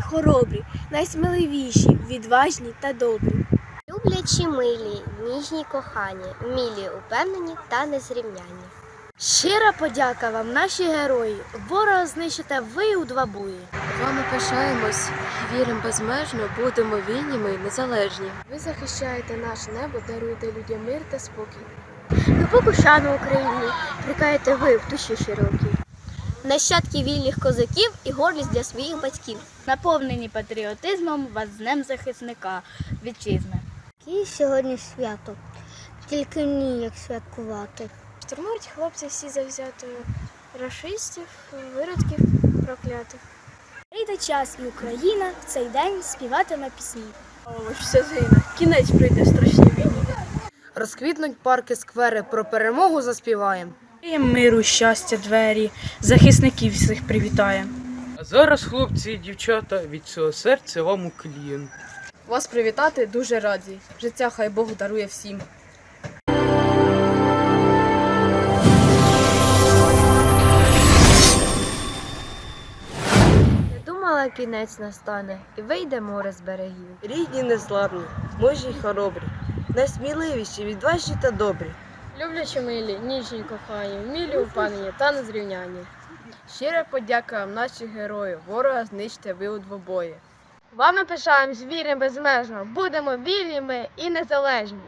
хоробрі, найсміливіші, відважні та добрі. Люблячі милі, ніжні кохані, вмілі, упевнені та незрівняні. Щира подяка вам, наші герої. Ворога знищите ви у два бої. Вами пишаємось, віримо безмежно, будемо вільними і незалежні. Ви захищаєте наше небо, даруєте людям мир та спокій. Глибоку шану Україні прикаєте ви в душі широкій. Нащадки вільних козаків і гордість для своїх батьків. Наповнені патріотизмом вас з Днем захисника вітчизни. Яке сьогодні свято, тільки ніяк святкувати. Штурмують хлопці всі завзятою рашистів, виродків проклятих. Прийде час, і Україна в цей день співатиме пісні. Все згине, кінець прийде страшні війні. Розквітнуть парки, сквери, про перемогу заспіваємо. І миру, щастя, двері, захисників всіх привітає. А зараз, хлопці і дівчата, від цього серця вам уклін. Вас привітати дуже раді. Життя хай Бог дарує всім. Не думала, кінець настане, і вийде море з берегів. Рідні незламні, мужні й хоробрі, найсміливіші, відважні та добрі. Люблячі милі, ніжні кохані, вмілі упевнені та незрівняні. Щира подяка вам, наші герої, ворога знищте ви у двобої. Вами пишаємось, вірим безмежно, будемо вільними і незалежні.